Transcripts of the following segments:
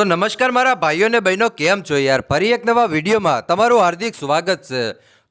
તો નમસ્કાર મારા ભાઈઓ અને બહેનો, કેમ છો યાર? ફરી એક નવા વિડીયોમાં તમારું હાર્દિક સ્વાગત છે.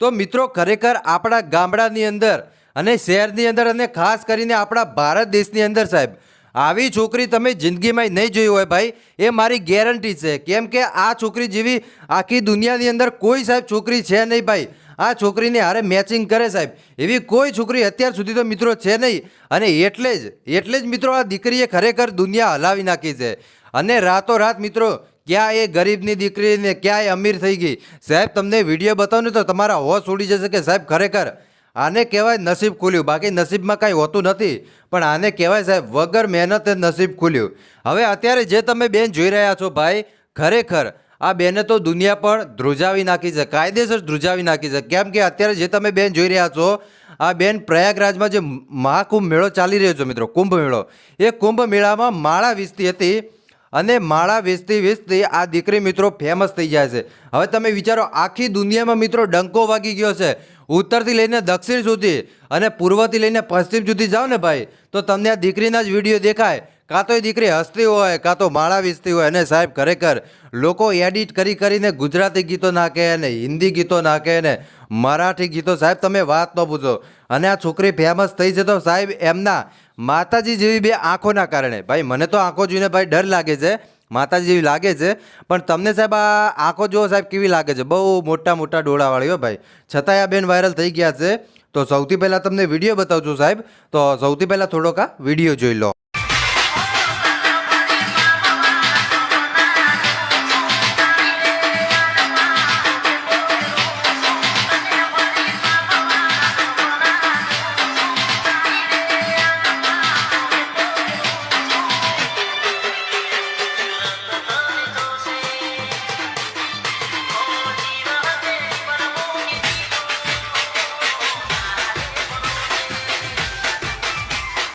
તો મિત્રો, ખરેખર આપણા ગામડાની અંદર અને શહેરની અંદર અને ખાસ કરીને આપણા ભારત દેશની અંદર સાહેબ, આવી છોકરી તમે જિંદગીમાં નહીં જોઈ હોય ભાઈ. એ મારી ગેરંટી છે. કેમ કે આ છોકરી જેવી આખી દુનિયાની અંદર કોઈ સાહેબ છોકરી છે નહીં ભાઈ. આ છોકરીને હારે મેચિંગ કરે સાહેબ. એવી કોઈ છોકરી અત્યાર સુધી તો મિત્રો છે નહીં. અને એટલે જ એટલે જ મિત્રો આ દીકરીએ ખરેખર દુનિયા હલાવી નાખી છે. અને રાતોરાત મિત્રો, ક્યાં એ ગરીબની દીકરીને ક્યાં અમીર થઈ ગઈ? સાહેબ, તમને વીડિયો બતાવું તો તમારા હોશ ઉડી જશે કે સાહેબ, ખરેખર આને કહેવાય નસીબ ખુલ્યું. બાકી નસીબમાં કાંઈ હોતું નથી. પણ આને કહેવાય સાહેબ, વગર મહેનતે નસીબ ખુલ્યું. હવે અત્યારે જે તમે બેન જોઈ રહ્યા છો ભાઈ, ખરેખર આ બેને તો દુનિયા પણ ધ્રુજાવી નાખી છે, કાયદેસર ધ્રુજાવી નાખી છે. કેમ કે અત્યારે જે તમે બેન જોઈ રહ્યા છો, આ બેન પ્રયાગરાજમાં જે મહાકુંભ મેળો ચાલી રહ્યો છે મિત્રો, કુંભ મેળો. એ કુંભ મેળામાં માળા વીસતી હતી. અને માળા વેચતી વેચતી આ દીકરી મિત્રો ફેમસ થઈ જાય છે. હવે તમે વિચારો, આખી દુનિયામાં મિત્રો ડંકો વાગી ગયો છે. ઉત્તરથી લઈને દક્ષિણ સુધી અને પૂર્વથી લઈને પશ્ચિમ સુધી જાઓ ને ભાઈ, તો તમને આ દીકરીના જ વીડિયો દેખાય. કાં તો એ દીકરી હસતી હોય, કાં તો માળા વીસતી હોય, અને સાહેબ ખરેખર લોકો એડિટ કરી કરીને ગુજરાતી ગીતો નાખે અને હિન્દી ગીતો નાખે ને મરાઠી ગીતો. સાહેબ, તમે વાત ન પૂછો. અને આ છોકરી ફેમસ થઈ છે તો સાહેબ, એમના માતાજી જેવી બે આંખોના કારણે. ભાઈ, મને તો આંખો જોઈને ભાઈ ડર લાગે છે, માતાજી જેવી લાગે છે, પણ તમને સાહેબ આ આંખો જુઓ સાહેબ કેવી લાગે છે. બહુ મોટા મોટા ડોળાવાળી હો ભાઈ. છતાંય આ બેન વાયરલ થઈ ગયા છે. તો સૌથી પહેલાં તમને વીડિયો બતાવું છું સાહેબ. તો સૌથી પહેલાં થોડોક આ વીડિયો જોઈ લો.